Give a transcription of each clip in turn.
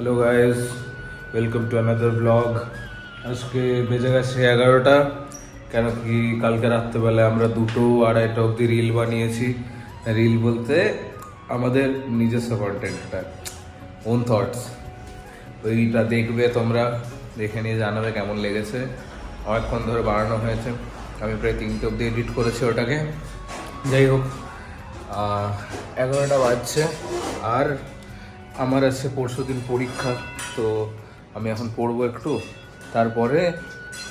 Hello guys welcome to another blog আজকে বেজে গেছে এগারোটা। কেন কি কালকে রাত্রেবেলায় আমরা দুটো আড়াইটা অবধি রিল বানিয়েছি। রিল বলতে আমাদের নিজস্ব কন্টেন্টটা ওন থটস ওইটা দেখবে তোমরা, দেখে নিয়ে জানাবে কেমন লেগেছে। অনেকক্ষণ ধরে বানানো হয়েছে। আমি প্রায় তিনটে অবধি এডিট করেছি ওটাকে। যাই হোক এগারোটা বাজছে। আর আমার আছে পরশু দিন পরীক্ষা তো আমি এখন পড়ব একটু। তারপরে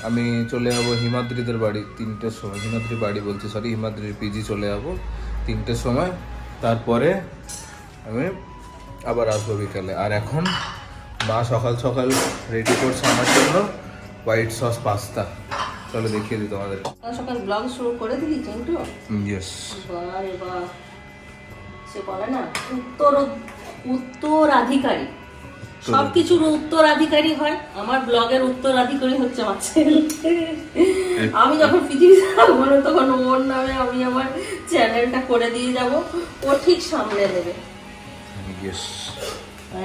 আমি চলে যাব হিমাদ্রিদের বাড়ি তিনটের সময়। হিমাদ্রি বাড়ি বলছি সরি হিমাদ্রির পিজি চলে যাব তিনটের সময়। তারপরে আমি আবার আসব বিকালে। আর এখন মা সকাল সকাল রেডি করছে আমার জন্য হোয়াইট সস পাস্তা চলো দেখিয়ে দিই তোমাদের। সকাল ব্লগ শুরু করে দিলি চিন্টু ইয়েস সে বলে না উত্তর উত্তরাধিকারী। সব কিছুর উত্তরাধিকারী হয়। আমার ব্লগের উত্তরাধিকারী হচ্ছে আমার ছেলে। আমি যখন পৃথিবীতে থাকব না তখন ওর নামে আমি আমার চ্যানেলটা করে দিয়ে যাব। ও ঠিক সামলে দেবে।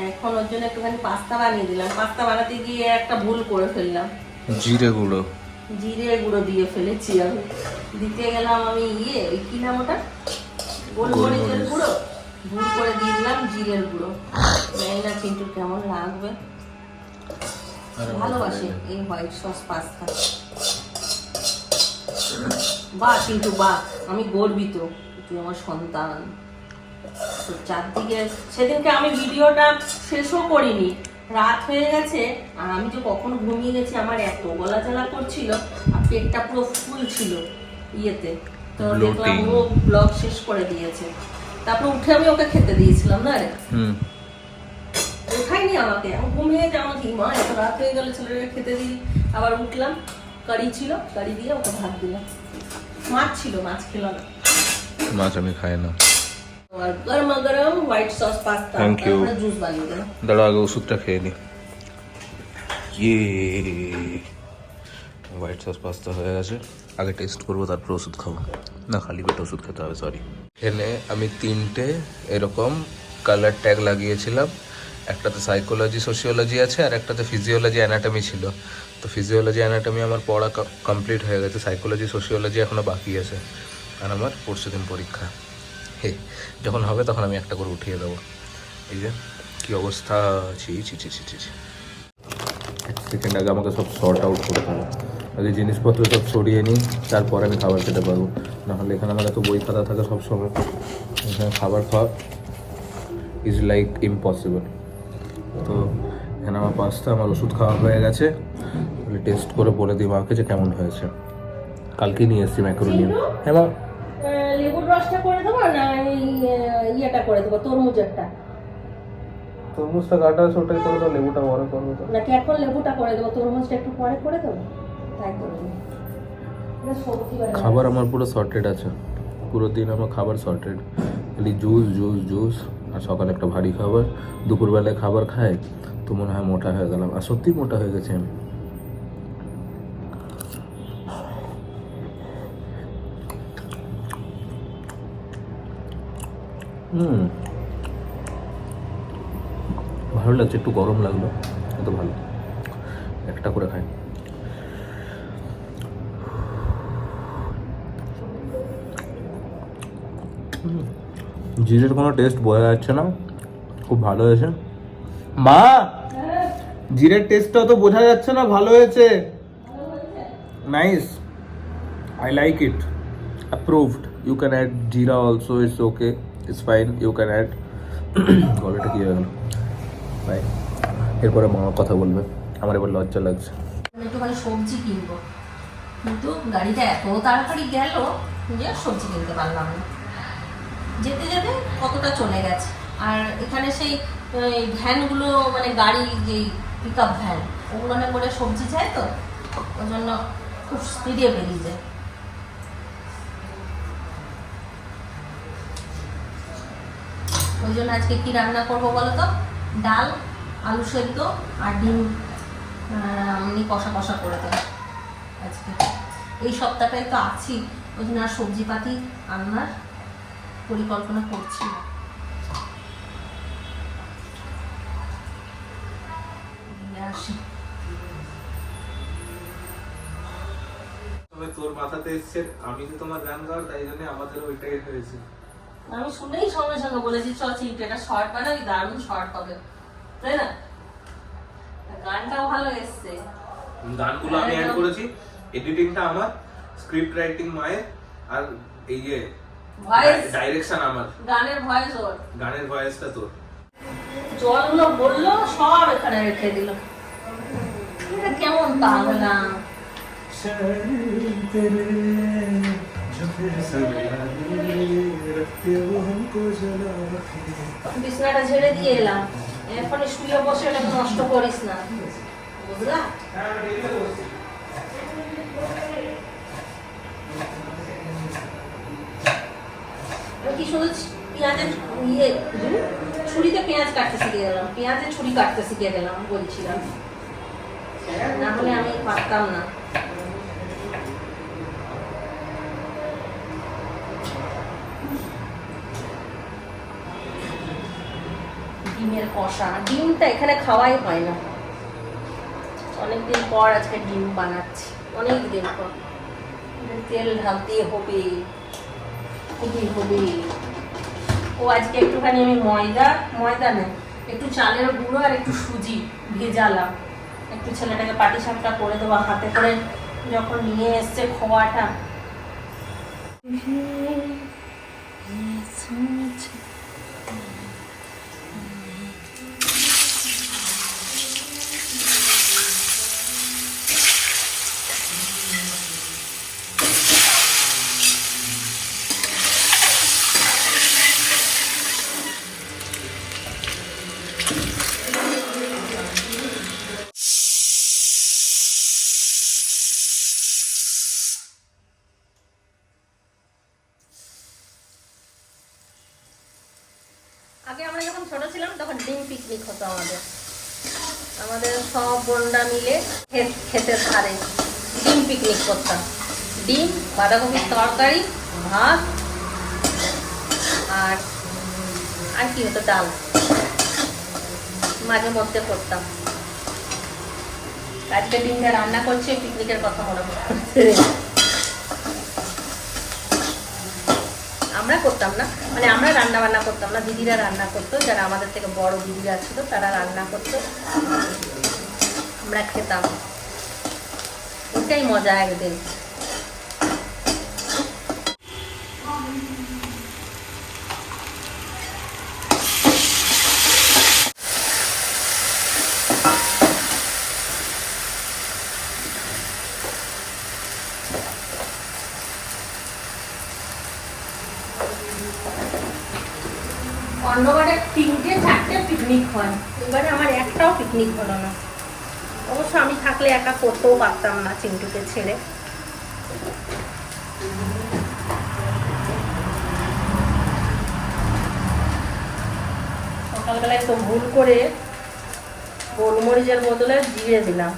এখন ওর জন্য একটুখানি পাস্তা বানিয়ে দিলাম। পাস্তা বানাতে গিয়ে একটা ভুল করে ফেললাম। জিরে গুঁড়ো। জিরে গুঁড়ো দিয়ে ফেলেছি আমি। দিতে গেলাম আমি ইয়ে কি নাম ওটা? গোলমরিচের গুঁড়ো? ভুল করে দিয়ে দিলাম জিরের গুঁড়ো। জানি না চিন্টু কেমন লাগবে। ভালোবাসে এই হোয়াইট সস পাস্তা। বাহ কিন্তু বাহ আমি গর্বিত তুই আমার সন্তান। তো চারদিকে সেদিনকে আমি ভিডিওটা শেষও করিনি। রাত হয়ে গেছে আর আমি যে কখন ঘুমিয়ে গেছি আমার এত গলা জ্বালা করছিল আর পেটটা পুরো ফুল ছিল ইয়েতে। তো দেখলাম ও ব্লগ শেষ করে দিয়েছে। তারপর উঠে আমি ওকে খেতে দিয়েছিলাম না রে? হুম। উঠাইনি আমাকে। আমি ঘুমিয়ে যাওয়া কি মা এত রাত হয়ে গেলে ছেলেটাকে খেতে দিই আবার উঠলাম কারি ছিল কারি দিয়ে ওকে ভাত দিলাম। মাছ ছিল মাছ খেলো না মাছ আমি খাই না। গরমা গরম হোয়াইট সস পাস্তা. জুস বানিয়ে দিলাম। দাঁড়া আগে ওষুধটা খেয়ে নি। ইয়ে হোয়াইট সস পাস্তা হয়ে গেছে। আগে টেস্ট করব তারপর ওষুধ খাব। না খালি পেটে ওষুধ খেতে হবে সরি এখানে আমি তিনটে এরকম কালার ট্যাগ লাগিয়েছিলাম। একটাতে সাইকোলজি সোশিওলজি আছে আর একটাতে ফিজিওলজি অ্যানাটমি ছিল। তো ফিজিওলজি অ্যানাটমি আমার পড়া কমপ্লিট হয়ে গেছে। সাইকোলজি সোশিওলজি এখনও বাকি আছে আর আমার পরশু দিন পরীক্ষা। হে, যখন হবে তখন আমি একটা করে উঠিয়ে দেবো। এই যে, কি অবস্থা? ছি ছি ছি ছি ছি। এক সেকেন্ড আগে আমাকে সব শর্ট আউট করতে হবে। আগে জিনিসপত্র সব সরিয়ে নিই তারপরে আমি খাবার খেতে পারব। নাহলে এখানে আমার এত বই খাতা থাকে সব সময় এখানে খাবার খাওয়া ইজ লাইক ইম্পসিবল তো এখানে আমার পাঁচটা আমার ওষুধ খাওয়া হয়ে গেছে। টেস্ট করে বলে দিই মাকে যে কেমন হয়েছে। কালকে নিয়ে এসেছি ম্যাক্রোনিয়াম হ্যাঁ মা? লেবুর রসটা করে দেবো না ইয়েটা করে দেবো তরমুজেরটা? তরমুজটা কাটা আছে ওটাই করে দাও লেবুটা বড় করব নাকি এখন লেবুটা করে দেবো তরমুজটা একটু পরে করে দেবো? খাবার আমার পুরো সর্টেড আছে। পুরো দিন আমার খাবার সর্টেড খালি জুস জুস জুস আর সকালে একটা ভারী খাবার। দুপুরবেলায় খাবার খাই, তো মনে হয় মোটা হয়ে গেলাম। আর সত্যি মোটা হয়ে গেছে। আমি হুম। ভালো লাগছে, একটু গরম লাগল কিন্তু ভালো। একটা করে খাই। জিরের কোনো টেস্ট বোঝা যাচ্ছে না। খুব ভালো হয়েছে। মা! জিরের টেস্টটা তো বোঝা যাচ্ছে না, ভালো হয়েছে। Nice I like it approved you can add jeera also it's okay it's fine you can add কি হয়ে গেল? বাই এরপরে মা কথা বলবে। আমার এবার লজ্জা লাগছে। সবজি কিনবো। কিন্তু গাড়িটা এত তাড়াতাড়ি গেল যে সবজি কিনতে পারলাম না। যেতে যেতে কতটা চলে গেছে। আর এখানে সেই ভ্যানগুলো মানে গাড়ি যে পিক আপ ভ্যান, ওগুলো না করে সবজি যায় তো? ওই জন্য খুব স্পিডে বেরিয়ে যায়। ওই জন্য আজকে কি রান্না করব বলো তো? ডাল, আলু সেদ্ধ আর ডিম এমনি কষা কষা করে দেবো আজকে। এই সপ্তাহটাই তো আছি। ওই জন্য আর সবজিপাতি, রান্নার পরিকল্পনা করছি। না তোর মাথাতে এসছে আমি তো তোমার গান গাও তাই জন্য আমাদের ওইটাই হয়েছে। আমি শুনেই সঙ্গে সঙ্গে বলেছি চ চিন্তাটা শর্ট বানাবি দারুণ শর্ট হবে। তাই না? গানটাও ভালো এসছে। গানগুলো আমি অ্যাড করেছি এডিটিংটা আমার স্ক্রিপ্ট রাইটিং মায়ের আর এই যে ভয়েস ডাইরেকশন আমার। গানের ভয়েস ওর। গানের ভয়েসটা তোর। জলগুলো বলল সব এখানে রেখে দিল। এটা কেমন পাগলা বিছনাটা ঝেড়ে দিয়ে এলাম। এখন শুয়ে বসে এটাকে নষ্ট করিস না। বুঝলা? কি পেঁয়াজের ইয়ে ছুরিতে পেঁয়াজ কাটতে শিখে গেলাম, পেঁয়াজের ছুরি কাটতে শিখে গেলাম, বলছিলাম। না হলে আমি পারতাম না। ডিমের কষা, ডিমটা এখানে খাওয়াই হয় না। অনেকদিন পর আজকে ডিম বানাচ্ছি অনেক দিন পর। তেল ঢালতে হবে। খুবই খুবই ও আজকে একটুখানি আমি ময়দা ময়দা নেই একটু চালের গুঁড়ো আর একটু সুজি ভেজালাম একটু ছেলেটাকে পাটি সাপটা করে দেবো হাতে করে যখন নিয়ে এসছে খোয়াটা আগে আমরা যখন ছোট ছিলাম তখন ডিম পিকনিক হতো আমাদের। আমাদের সব বোনরা মিলে ক্ষেতের ধারে ডিম পিকনিক করতাম। ডিম, বাঁধাকপির তরকারি, ভাত, আর আর কি হতো, ডাল। মাঝে মধ্যে করতাম। আজকে ডিমটা রান্না করছে পিকনিকের কথা মনে পড়ছে। আমরা করতাম না। মানে আমরা রান্না বান্না করতাম না, দিদিরা রান্না করতো, যারা আমাদের থেকে বড় দিদিরা ছিল তারা রান্না করতো। আমরা খেতাম। এটাই মজা একদিন। পিকনিক হয়। এবারে আমার একটাও পিকনিক হলো না। অবশ্য আমি থাকলে একা করতেও পারতাম না চিন্টুকে ছেড়ে। সকালবেলায় তো ভুল করে গোলমরিচের বদলে জিরে দিলাম।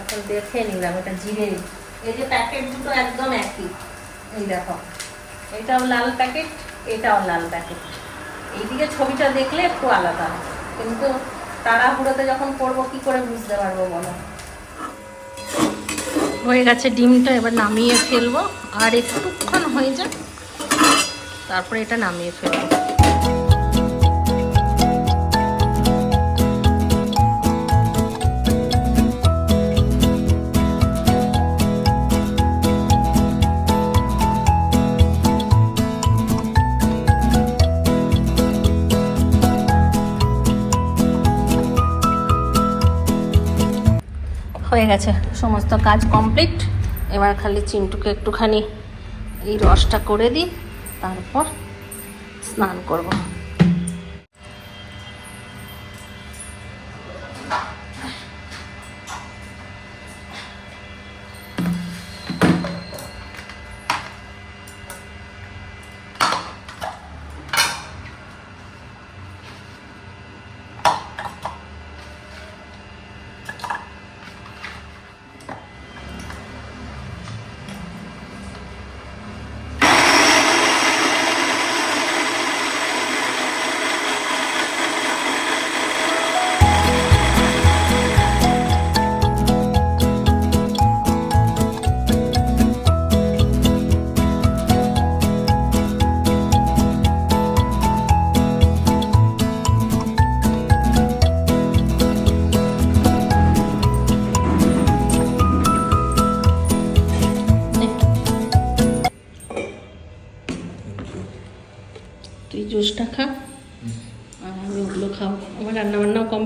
এখন দেখে নিলাম, এটা জিরে। এই যে প্যাকেট দুটো একদম একই। এই দেখো, এটাও লাল প্যাকেট এটাও লাল প্যাকেট এইদিকে ছবিটা দেখলে একটু আলাদা। কিন্তু তাড়াহুড়োতে যখন করব, কি করে বুঝতে পারব বলো? হয়ে গেছে ডিমটা, এবার নামিয়ে ফেলব। আর একটুক্ষণ হয়ে যাক, তারপরে এটা নামিয়ে ফেলব। হয়ে গেছে। সমস্ত কাজ কমপ্লিট এবার খালি চিন্টুকে একটুখানি এই রসটা করে দিই, তারপর স্নান করব।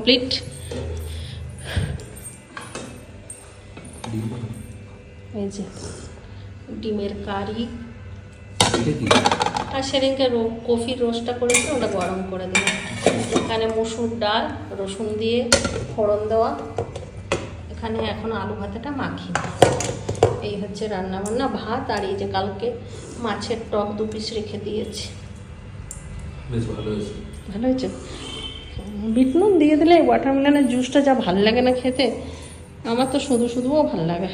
কমপ্লিট এই যে ডিমের কারি আর সেদিনকে রো- কফির রোস্টটা করেছি ওটা গরম করে দিলাম এখানে মসুর ডাল রসুন দিয়ে ফোড়ন দেওয়া। এখানে এখন আলু ভাতাটা মাখি এই হচ্ছে রান্না বান্না ভাত আর এই যে কালকে মাছের টক দু পিস রেখে দিয়েছি। বেশ ভালো হয়েছে। ভালো হয়েছে? বিট নুন দিয়ে দিলে ওয়াটারমেলনের জুসটা যা ভালো লাগে না খেতে আমার তো শুধু শুধুও ভালো লাগে।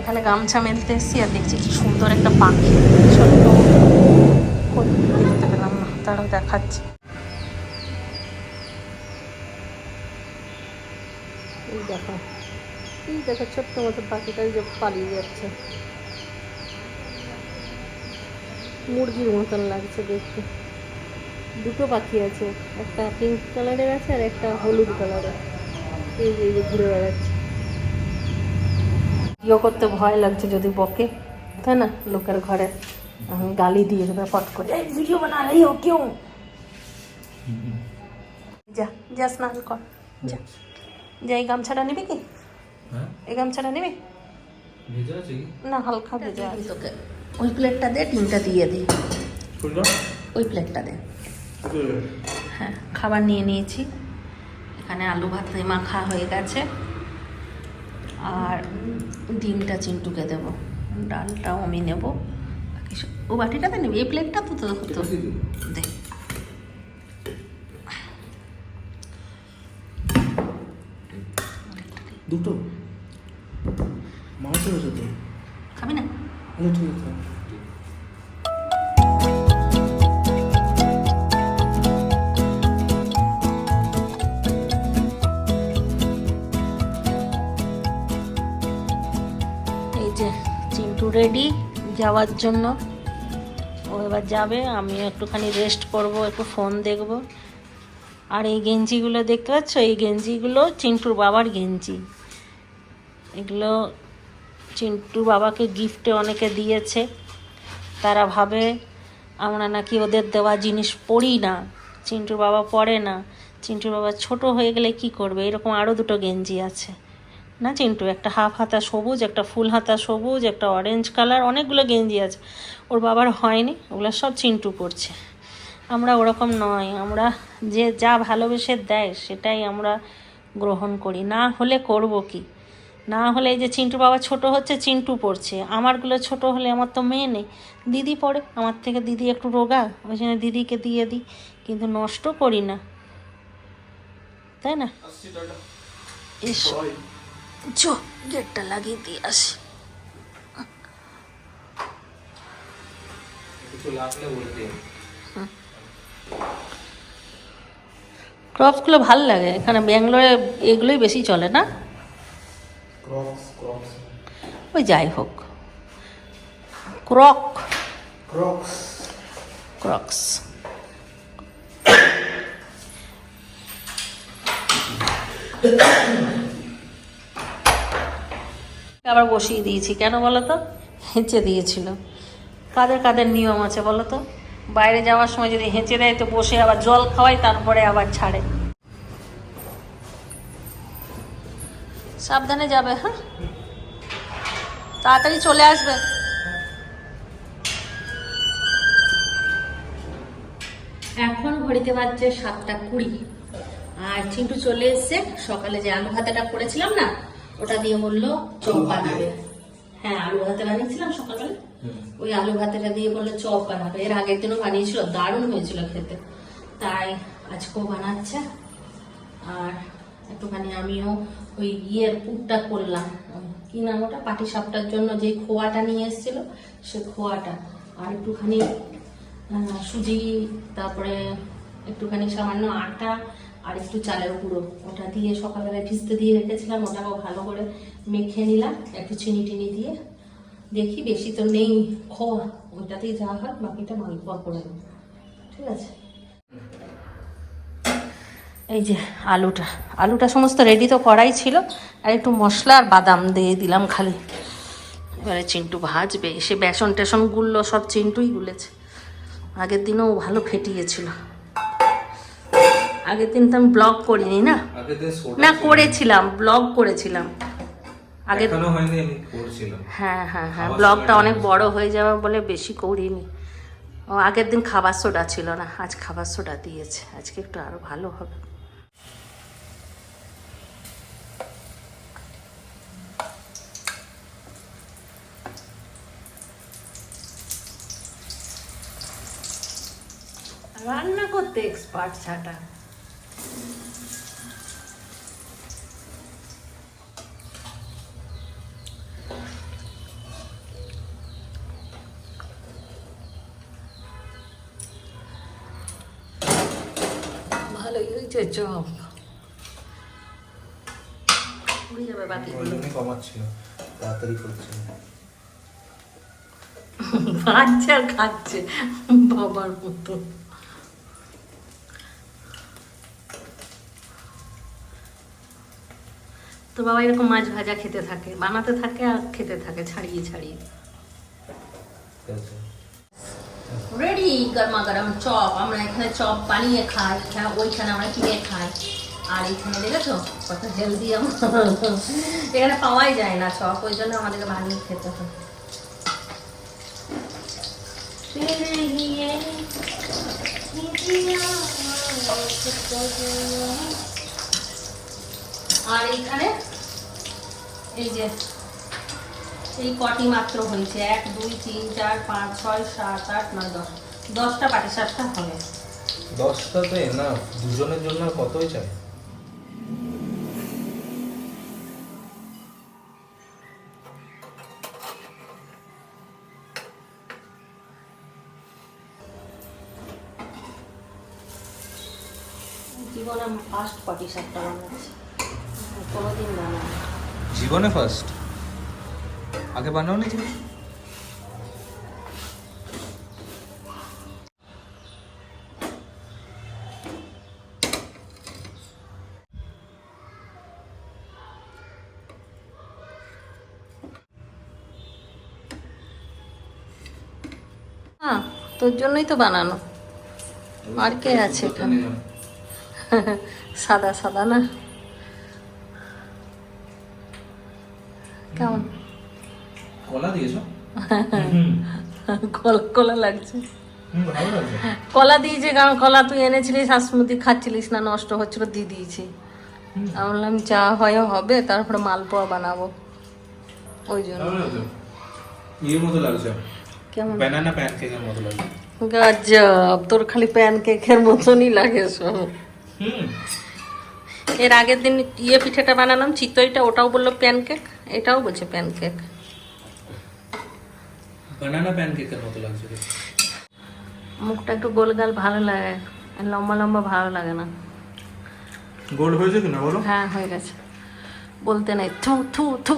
এখানে গামছা মেলতে এসেছি আর দেখছি কি সুন্দর একটা পাখি ছোট্ট দেখতে পেলাম না তারাও দেখাচ্ছি। এই দেখো দেখা ছোট্ট মতো পাখিটা যে পালিয়ে যাচ্ছে। মুরগির মতন লাগছে দেখতে। দুটো পাখি আছে একটা পিঙ্ক কালারের আছে আর একটা হলুদ কালারের এই যে এই যে ঘুরে বেড়াচ্ছে। ইয়ে করতে ভয় লাগছে যদি বকে তাই না? লোকের ঘরে। গালি দিয়ে দেবে ফট করে। ভিডিও বানা রই হো কেউ? যা যা স্নান কর। যা। আচ্ছা। যাই গামছাটা নিবি কি? এই গামছাটা নিবি? ভেজা আছে কি? না হালকা ভেজা আছে। তোকে। ওই প্লেটটা দে ডিমটা দিয়ে দিই ওই প্লেটটা দে। হ্যাঁ খাবার নিয়ে নিয়েছি। এখানে আলু ভাত মাখা হয়ে গেছে। আর ডিমটা চিন্টুকে দেবো। ডালটাও আমি নেব। ও বাটিটাতে নেবি? এই প্লেটটা তো তো হতো দে। দুটো? মাছ রয়েছে তো? খাবি না? আচ্ছা ঠিক আছে। এই যে চিন্টু রেডি যাওয়ার জন্য। ও এবার যাবে আমি একটুখানি রেস্ট করব একটু ফোন দেখব। আর এই গেঞ্জিগুলো দেখতে পাচ্ছ? এই গেঞ্জিগুলো চিন্টুর বাবার গেঞ্জি। এগুলো চিন্টু বাবাকে গিফটে অনেকে দিয়েছে। তারা ভাবে, আমরা নাকি ওদের দেওয়া জিনিস পড়ি না। চিন্টুর বাবা পড়ে না। চিন্টুর বাবা ছোট হয়ে গেলে কি করবে? এরকম আরও দুটো গেঞ্জি আছে। না চিন্টু? একটা হাফ হাতা সবুজ, একটা ফুল হাতা সবুজ, একটা অরেঞ্জ কালার অনেকগুলো গেঞ্জি আছে। ওর বাবার হয়নি, ওগুলো সব চিন্টু পড়ছে আমরা ওরকম নয়, আমরা যে যা ভালোবেসে দেয়, সেটাই আমরা গ্রহণ করি। না হলে করব কি? না হলে এই যে চিন্টু বাবা ছোট হচ্ছে চিন্টু পড়ছে। আমারগুলো ছোট হলে আমার তো মেয়ে নেই। দিদি পড়ে আমার থেকে দিদি একটু রোগা ওই জন্য দিদিকে দিয়ে দিই কিন্তু নষ্ট করি না। তাই না? এসো। চো গেটটা লাগিয়ে দিয়ে আসি। ক্রপসগুলো ভালো লাগে এখানে ব্যাঙ্গালোরে এগুলোই বেশি চলে না? Crocs Crocs. ওই যাই হোক। ক্রক। ক্রক্স। ক্রক্স। আবার বসিয়ে দিয়েছি কেন বলো তো? হেঁচে দিয়েছিল। কাদের কাদের নিয়ম আছে বলো তো? বাইরে যাওয়ার সময় যদি হেঁচে দেয় তো বসে আবার জল খাওয়াই তারপরে আবার ছাড়ে। সাবধানে যাবে হ্যাঁ? তাড়াতাড়ি চলে আসবে। এখন ঘড়িতে বাজছে সাতটা কুড়ি। আর চিন্টু চলে এসছে। সকালে যে আলু ভাতাটা করেছিলাম না ওটা দিয়ে বলল চপ বানাবে। হ্যাঁ আলু ভাতে বানিয়েছিলাম সকালবেলা ওই আলু ভাতেটা দিয়ে বলল চপ বানাবে। এর আগের দিনও বানিয়েছিল দারুণ হয়েছিল খেতে। তাই আজকেও বানাচ্ছে। আর একটুখানি আমিও ওই ইয়ের পুরটা করলাম। কি নাম ওটা? পাটি সাপটার জন্য যে খোয়াটা নিয়ে এসেছিল, সে খোয়াটা। আর একটুখানি সুজি, তারপরে একটুখানি সামান্য আটা আর একটু চালের গুঁড়ো। ওটা দিয়ে সকালবেলায় ভিজতে দিয়ে রেখেছিলাম, ওটাকেও ভালো করে মেখে নিলাম, একটু চিনি টিনি দিয়ে। দেখি, বেশি তো নেই খোয়া, ওইটাতেই যা হয়, বাকিটা মালপোয়া করে নেব। ঠিক আছে? এই যে আলুটা। আলুটা সমস্ত রেডি তো করাই ছিল। আর একটু মশলা আর বাদাম দিয়ে দিলাম খালি। এবারে চিন্টু ভাজবে। সে বেসন টেসন গুললো সব চিন্টুই গুলেছে। আগের দিনও ভালো ফেটিয়েছিল। আগের দিন তো আমি ব্লগ করিনি না? না করেছিলাম ব্লগ করেছিলাম। আগে হ্যাঁ হ্যাঁ হ্যাঁ ব্লগটা অনেক। বড় হয়ে যাবে বলে বেশি করিনি। ও আগের দিন খাবার সোডা ছিল না আজ খাবার সোডা দিয়েছে। আজকে একটু আরও ভালো হবে। রান্না করতে এক্সপার্ট ছাটা। ভালোই হয়েছে চপ উড়ে যাবে বাকিগুলো কমাচ্ছিল তাড়াতাড়ি করছিল আর খাচ্ছে বাবার মতো। তো বাবা এরকম মাছ ভাজা খেতে থাকে বানাতে থাকে আর খেতে থাকে ছাড়িয়ে ছাড়িয়ে। রেডি গরমা গরম চপ আমরা এখানে চপ বানিয়ে খাই এখানে ওইখানে আমরা কিনে খাই। আর এখানে দেখেছ? কত হেলদি আমার। এখানে পাওয়াই যায় না চপ ওই জন্য আমাদেরকে বানিয়ে খেতে হয়। আর এইখানে এই যে এই কটি মাত্র হয়েছে। এক দুই তিন চার পাঁচ ছয় সাত আট নয় দশ। দশটা পাটি সাতটা হবে। দশটা তো না দুজনের জন্য কতই চাই জীবনে ফার্স্ট পাটি সাতটা বানাচ্ছি। কোনোদিন বানাই জীবনে ফার্স্ট আগে বানাও নি তুমি? হ্যাঁ তোর জন্যই তো বানানো। আর কে আছে এখানে? সাদা সাদা না? কেমন? কলা দিয়েছ? কলা কলা লাগছে। কলা দিয়েছে কারণ কলা তুই এনেছিলিস হাসমুদি খাচ্ছিলিস না নষ্ট হচ্ছিল দিয়ে দিয়েছি। আমি বললাম চা হয় হবে তারপরে মালপোয়া বানাবো। ওই জন্য। ভালো মতো লাগছে। কেমন? ব্যানানা প্যানকেকের মতো লাগছে। গজব তোর খালি প্যান কেকের মতনই লাগে সব। এর আগের দিন ইয়ে পিঠাটা বানালাম চিতইটা ওটাও বলল প্যানকেক এটাও বলছে প্যানকেক ব্যানানা প্যানকেকের মতো লাগছে মুখটা একটু গোলগাল ভালো লাগে আর লম্বা লম্বা ভালো লাগে না। গোল হয়েছে কিনা বলো? হ্যাঁ হয়ে গেছে। বলতে নাই থু থু থু।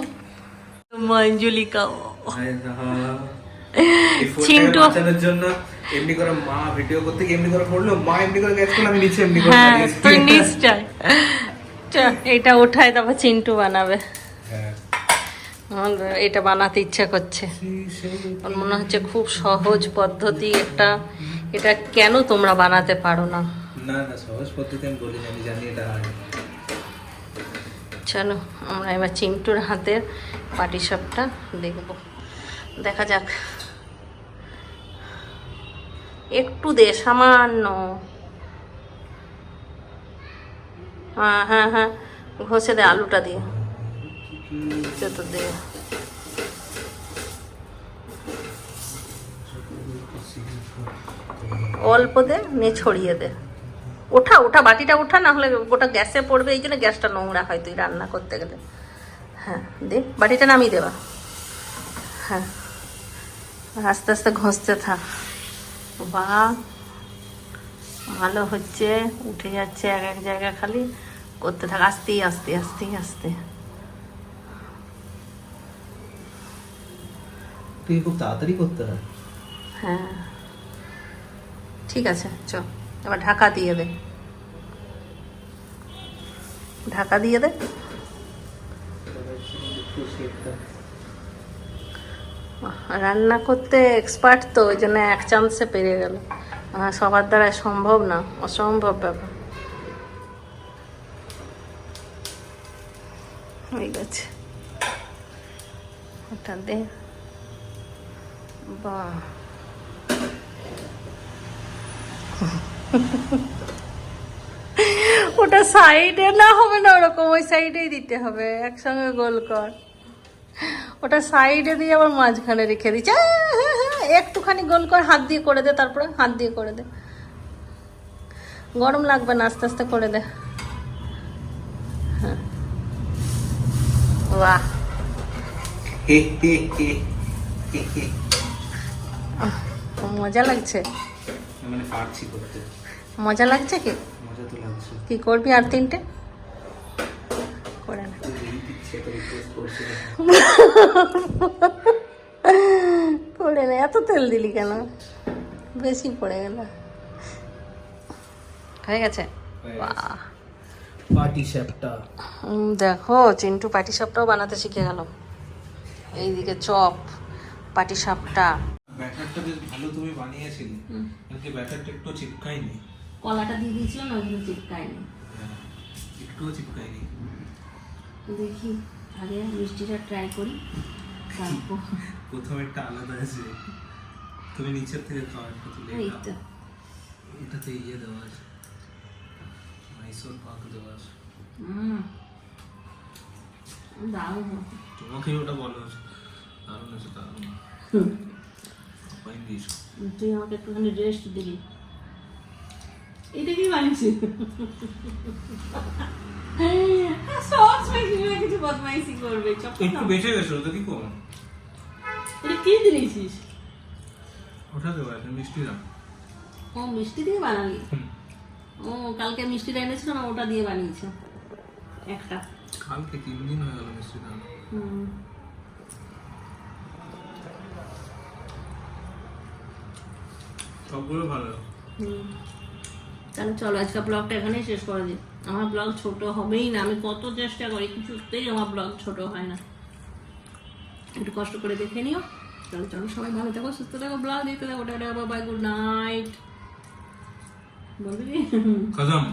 মঞ্জুলিকা চিন্টু। বাচ্চাদের জন্য এমনি করে মা ভিডিও করতে গিয়ে এমনি করে পড়ল মা এমনি করে গেছে আমি নিচে এমনি করে হ্যাঁ তুই নিশ্চয় এটা উঠায় তারপর চিন্টু বানাবে। আমার এটা বানাতে ইচ্ছা করছে। মনে হচ্ছে খুব সহজ পদ্ধতি একটা এটা কেন তোমরা বানাতে পারো না? না না সহজ পদ্ধতি আমি বলি আমি জানি এটা চলো আমরা এবার চিন্টুর হাতের পাটিসাপটা দেখব। দেখা যাক। একটু দে সামান্য। হ্যাঁ হ্যাঁ হ্যাঁ ঘষে দে আলুটা দিয়ে। অল্প দে, নিয়ে ছড়িয়ে দে। ওঠা ওঠা বাটিটা ওঠা না হলে গোটা গ্যাসে পড়বে, এই জন্য গ্যাসটা নোংরা হয় তুই রান্না করতে গেলে। হ্যাঁ দে, বাটিটা নামিয়ে দেবা হ্যাঁ। আস্তে আস্তে ঘষতে থাক। বা, ভালো হচ্ছে, উঠে যাচ্ছে এক এক জায়গা খালি, করতে থাক। আস্তে আস্তে আস্তে আস্তে। তুই খুব তাড়াতাড়ি করতে হয়? হ্যাঁ। ঠিক আছে, চ। এবার ঢাকা দিয়ে দে। ঢাকা দিয়ে দে। রান্না করতে এক্সপার্ট তো, ওই জন্য এক চান্সে পেরিয়ে গেল। সবার দ্বারা সম্ভব না, অসম্ভব ব্যাপার। হয়ে গেছে। ওটা দে। বাহ ওটা সাইডে না হবে না ওরকম ওই সাইডেই দিতে হবে একসঙ্গে গোল কর। ওটা সাইডে দিয়ে আবার মাঝখানে রেখে দিচ্ছে হ্যাঁ, হ্যাঁ, একটুখানি গোল কর হাত দিয়ে করে দে তারপরে হাত দিয়ে করে দে। গরম লাগবে না আস্তে আস্তে করে দে। হ্যাঁ। বাহ। হে হে হে হে হে। মজা লাগছে? মানে পারছি করতে। মজা লাগছে কি? মজা তো লাগছে। কি করবি আর তিনটে? করে না। পড়ে না। এত তেল দিলি কেন? বেশি পড়ে গেল। হয়ে গেছে? শ্যাপটা দেখো চিন্টু পাটি সাপটাও বানাতে শিখে গেল। এইদিকে চপ পাটি সাপটা। ব্যাটারটা বেশ ভালো তুমি বানিয়েছিলে। কিন্তু ব্যাটারটা একটু চিপকায়নি? কলাটা দিয়ে দিয়েছিল না ওইগুলো চিপকায়নি। হ্যাঁ, একটুও চিপকায়নি। দেখি আগে মিষ্টিটা ট্রাই করি তারপর। প্রথম একটা আলাদা আছে। তুমি নিচের থেকে খাওয়া একটু তুলে এই খাও। তো। এটাতে ইয়ে দেওয়া আছে। মাইসোর পাক দেওয়া আছে। হুম। দারুণ। তোমাকে ওটা বলো দারুণ আছে দারুণ। তুই আমাকে একটুখানি রেস্ট দিবি এটা কি বানিয়েছি কিছু বদমাইশি করবে একটু বেঁচে গেছো তো কি করব এটা কি দিয়েছিস ওটা আছে মিষ্টি দাম ও মিষ্টি দিয়ে বানালি ও কালকে মিষ্টিটা এনেছিল না ওটা দিয়ে বানিয়েছে। একটা। কালকে তিন দিন হয়ে গেল মিষ্টি দাম হুম। সবগুলো ভালো। তাহলে চলো আজকে ব্লগটা এখানেই শেষ করে দিই। আমার ব্লগ ছোট হবেই না আমি কত চেষ্টা করি কিছুতেই আমার ব্লগ ছোট হয় না। একটু কষ্ট করে দেখে নিও। তাহলে চলো সবাই ভালো থাকো সুস্থ থাকো ব্লগ দেখতে থাকো টাটা বাই গুড নাইট। বলবি? কদম